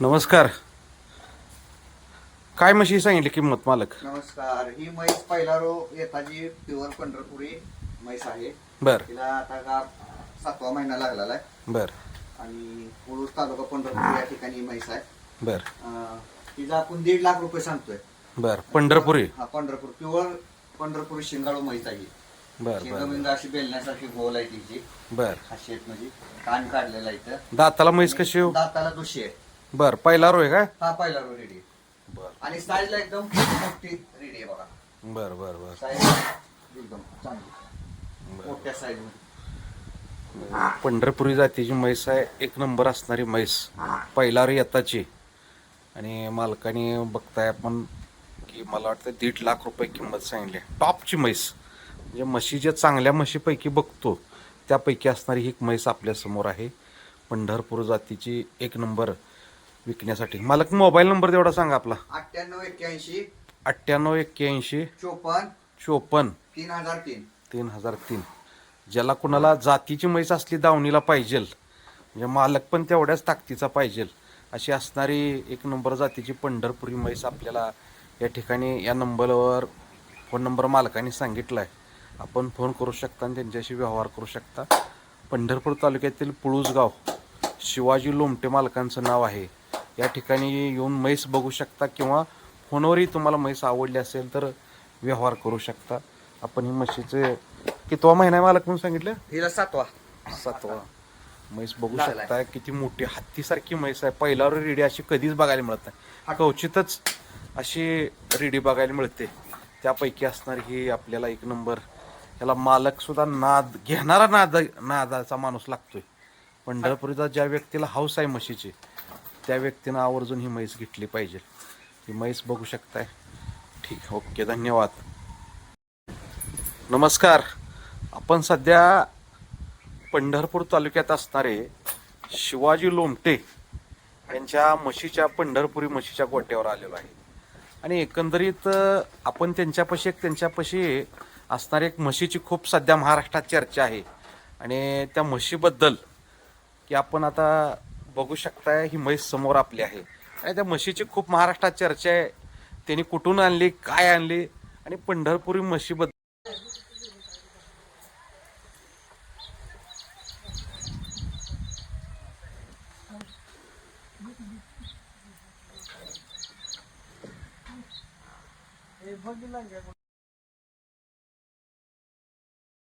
नमस्कार. काय म्हशी सांगितली किंमत मालक? नमस्कार. ही म्हैस पहिला रो येताची प्युअर पंढरपुरी म्हैस आहे. बर. तिला आता का सातवा महिना लागलेला आहे. बर. आणि कुळूस तालुका पंढरपूर या ठिकाणी ही म्हैस आहे. बर. अं, तिचा आपण दीड लाख रुपये सांगतोय. बर. पंढरपुरी? हा पंढरपूर. प्युअर पंढरपुरी शिंगाळू म्हैस आहे ही. बर बर शिंगबिंग अशी बेलण्यासारखी गोल आहे तिची. बर. खासियत म्हणजे कान काढलेला आहे इथं. दाताला म्हैस कशी हो दाताला दुशी आहे. बर पहिला रोय काय? हा पहिला रो रेडी बर. आणि साईजला एकदम मोठी रेडी आहे बघा. बर बर बर. साईज एकदम चांगली. मोठ्या साईजमध्ये. पंढरपुरी जातीची म्हैस आहे एक नंबर असणारी म्हैस. पहिला रे येताची. आणि मालकाने बघताय आपण की मला वाटतं दीड लाख रुपये किंमत सांगितली. टॉपची म्हैस. म्हणजे म्हशी ज्या चांगल्या म्हशीपैकी बघतो त्यापैकी असणारी ही म्हैस आपल्यासमोर आहे. पंढरपूर जातीची एक नंबर विकण्यासाठी. मालक मोबाईल नंबर तेवढा सांगा आपला. अठ्ठ्याण्णव एक्क्याऐंशी. अठ्ठ्याण्णव एक्क्याऐंशी. चोपन्न. चोपन्न. तीन हजार तीन. तीन हजार तीन. ज्याला कुणाला जातीची म्हैस असली दावणीला पाहिजेल म्हणजे मालक पण तेवढ्याच ताकदीचा पाहिजेल अशी असणारी एक नंबर जातीची पंढरपुरी म्हैस आपल्याला या ठिकाणी या नंबरवर फोन नंबर मालकाने सांगितला आहे आपण फोन करू शकता आणि त्यांच्याशी व्यवहार करू शकता. पंढरपूर तालुक्यातील पुळूसगाव शिवाजी लोमटे मालकांचं नाव आहे. या ठिकाणी येऊन म्हैस बघू शकता किंवा फोनवरही तुम्हाला म्हैस आवडली असेल तर व्यवहार करू शकता. आपण ही म्हशीचे कितवा महिना मालक म्हणून सांगितलं? हिला सातवा. सातवा. म्हैस बघू. शकताय किती मोठी हत्तीसारखी म्हैस आहे. पहिल्यावर रेडी अशी कधीच बघायला मिळत नाही. क्वचितच अशी रेडी बघायला मिळते. त्यापैकी असणारी ही आपल्याला एक नंबर. याला मालक सुद्धा नाद घेणारा नाद नादाचा माणूस लागतोय. पंढरपुरीचा ज्या व्यक्तीला हाऊस आहे म्हशीची त्या व्यक्तीनं आवर्जून ही म्हैस घेतली पाहिजे. ही म्हैस बघू शकताय. ठीक ओके धन्यवाद. नमस्कार. आपण सध्या पंढरपूर तालुक्यात असणारे शिवाजी लोमटे यांच्या म्हशीच्या पंढरपुरी म्हशीच्या गोट्यावर आलेलो आहे. आणि एकंदरीत आपण त्यांच्यापाशी एक त्यांच्यापाशी असणारी एक म्हशीची खूप सध्या महाराष्ट्रात चर्चा आहे. आणि त्या म्हशीबद्दल की आपण आता बघू शकताय ही म्हैस समोर आपली आहे. आणि त्या म्हशीची खूप महाराष्ट्रात चर्चा आहे. त्यांनी कुठून आणली काय आणली आणि पंढरपुरी म्हशीबद्दल.